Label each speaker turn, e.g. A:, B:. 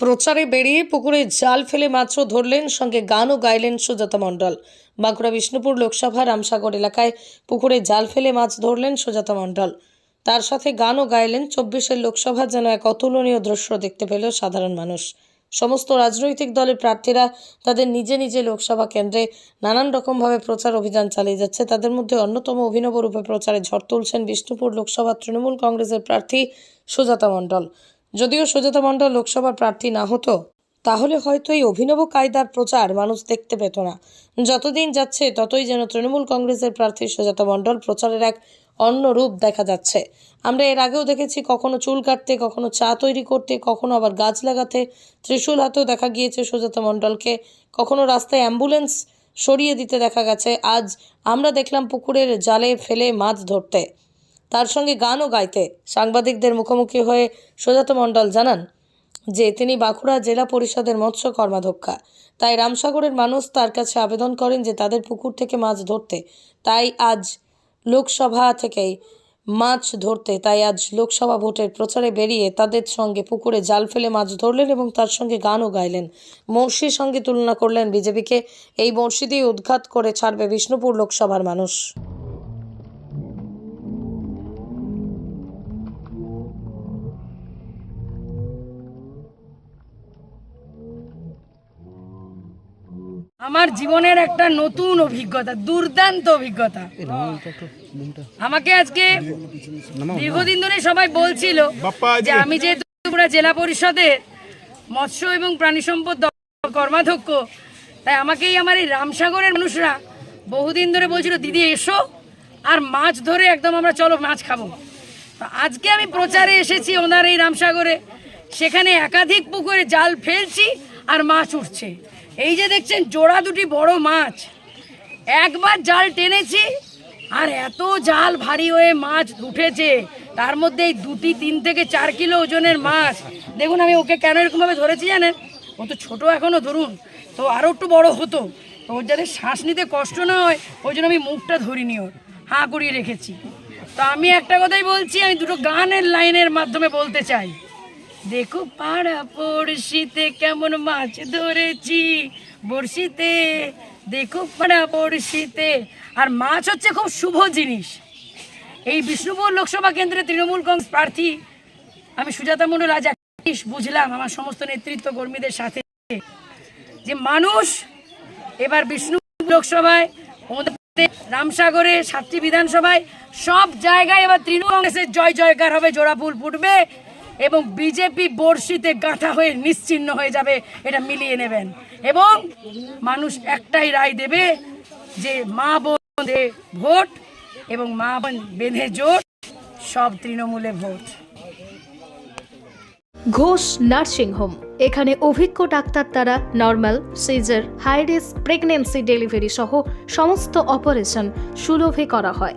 A: প্রচারে বেরিয়ে পুকুরে জাল ফেলে মাছও ধরলেন, সঙ্গে গানও গাইলেন সুজাতা মণ্ডল। বাঁকুড়া বিষ্ণুপুর লোকসভা রামসাগর এলাকায় পুকুরে জাল ফেলে মাছ ধরলেন সুজাতা মণ্ডল। তার সাথে গানও গাইলেন চব্বিশের লোকসভা যেন এক অতুলনীয় দৃশ্য দেখতে পেল সাধারণ মানুষ। সমস্ত রাজনৈতিক দলের প্রার্থীরা তাদের নিজে নিজে লোকসভা কেন্দ্রে নানান রকমভাবে প্রচার অভিযান চালিয়ে যাচ্ছে। তাদের মধ্যে অন্যতম অভিনব রূপে প্রচারে ঝড় তুলছেন বিষ্ণুপুর লোকসভা তৃণমূল কংগ্রেসের প্রার্থী সুজাতা মণ্ডল। যদিও সুজাতা মণ্ডল লোকসভার প্রার্থী না হতো, তাহলে হয়তো এই অভিনব কায়দার প্রচার মানুষ দেখতে পেত না। যতদিন যাচ্ছে, ততই যেন তৃণমূল কংগ্রেসের প্রার্থী সুজাতা মণ্ডল প্রচারের এক অন্য রূপ দেখা যাচ্ছে। আমরা এর আগেও দেখেছি, কখনো চুল কাটতে, কখনো চা তৈরি করতে, কখনো আবার গাছ লাগাতে ত্রিশূল হাতেও দেখা গিয়েছে সুজাতা মণ্ডলকে। কখনো রাস্তায় অ্যাম্বুলেন্স সরিয়ে দিতে দেখা গেছে। আজ আমরা দেখলাম পুকুরের জালে ফেলে মাছ ধরতে। তার সঙ্গে গানও গাইতে। সাংবাদিকদের মুখোমুখি হয়ে সুজাত মণ্ডল জানান যে, তিনি বাঁকুড়া জেলা পরিষদের মৎস্য কর্মাধ্যক্ষা। তাই রামসাগরের মানুষ তার কাছে আবেদন করেন যে, তাদের পুকুর থেকে মাছ ধরতে। তাই আজ লোকসভা থেকেই মাছ ধরতে। তাই আজ লোকসভা ভোটের প্রচারে বেরিয়ে তাদের সঙ্গে পুকুরে জাল ফেলে মাছ ধরলেন এবং তার সঙ্গে গানও গাইলেন। মর্ষির সঙ্গে তুলনা করলেন বিজেপিকে। এই মর্ষি দিয়ে উদ্ঘাত করে ছাড়বে বিষ্ণুপুর লোকসভার মানুষ।
B: আমার জীবনের একটা নতুন অভিজ্ঞতা দুর্দান্ত অভিজ্ঞতা। আমাকে আজকে দীর্ঘদিন ধরে সবাই বলছিল যে আমি যেহেতু ত্রিপুরা জেলা পরিষদের মৎস্য এবং প্রাণী সম্পদ কর্মাধ্যক্ষ তাই আমাকেই আমার এই রামসাগরের মানুষরা বহুদিন ধরে বলছিল দিদি এসো আর মাছ ধরে একদম আমরা চলো মাছ খাব। আজকে আমি প্রচারে এসেছি ওনার এই রামসাগরে। সেখানে একাধিক পুকুরে জাল ফেলছি আর মাছ উঠছে। এই যে দেখছেন, জোড়া দুটি বড় মাছ। একবার জাল টেনেছি, আর এত জাল ভারী হয়ে মাছ উঠেছে। তার মধ্যে এই দুটি, তিন থেকে চার কিলো ওজনের মাছ। দেখুন, আমি ওকে কেন এরকমভাবে ধরেছি জানেন? ও তো ছোটো এখনও ধরুন। তো আরও একটু বড় হতো। তো ওর যাতে শ্বাস নিতে কষ্ট না হয়, ওই জন্য আমি মুখটা ধরিনি ওর। হাঁ করিয়ে রেখেছি। তো আমি একটা কথাই বলছি, আমি দুটো গানের লাইনের মাধ্যমে বলতে চাই। দেখো পাড়া পড়শিতে কেমন মাছ ধরেছি। বড়শিতে, দেখো পাড়া পড়শিতে। আর মাছ হচ্ছে খুব শুভ জিনিস। এই বিষ্ণুপুর লোকসভা কেন্দ্রে তৃণমূল কংগ্রেস প্রার্থী, আমি সুজাতা মণ্ডল আজ বুঝলাম আমার সমস্ত নেতৃত্ব কর্মীদের সাথে। যে মানুষ এবার বিষ্ণুপুর লোকসভায় রামসাগরে সাতটি বিধানসভায়, সব জায়গায় এবার তৃণমূল কংগ্রেসের জয় জয়কার হবে, জোড়া ফুল ফুটবে। এবং বিজেপি বর্ষিতে গাঁথা হয়ে নিশ্চিহ্ন হয়ে যাবে, এটা মিলিয়ে নেবেন। এবং মানুষ একটাই রায় দেবে যে মা বোন ভোট এবং মা বোন বেঁধে জোট, সব তৃণমূলে ভোট।
C: Ghosh nursing home. এখানে অভিজ্ঞ ডাক্তার দ্বারা normal, caesar, high risk, pregnancy delivery সহ সমস্ত অপারেশন সুলভে করা হয়।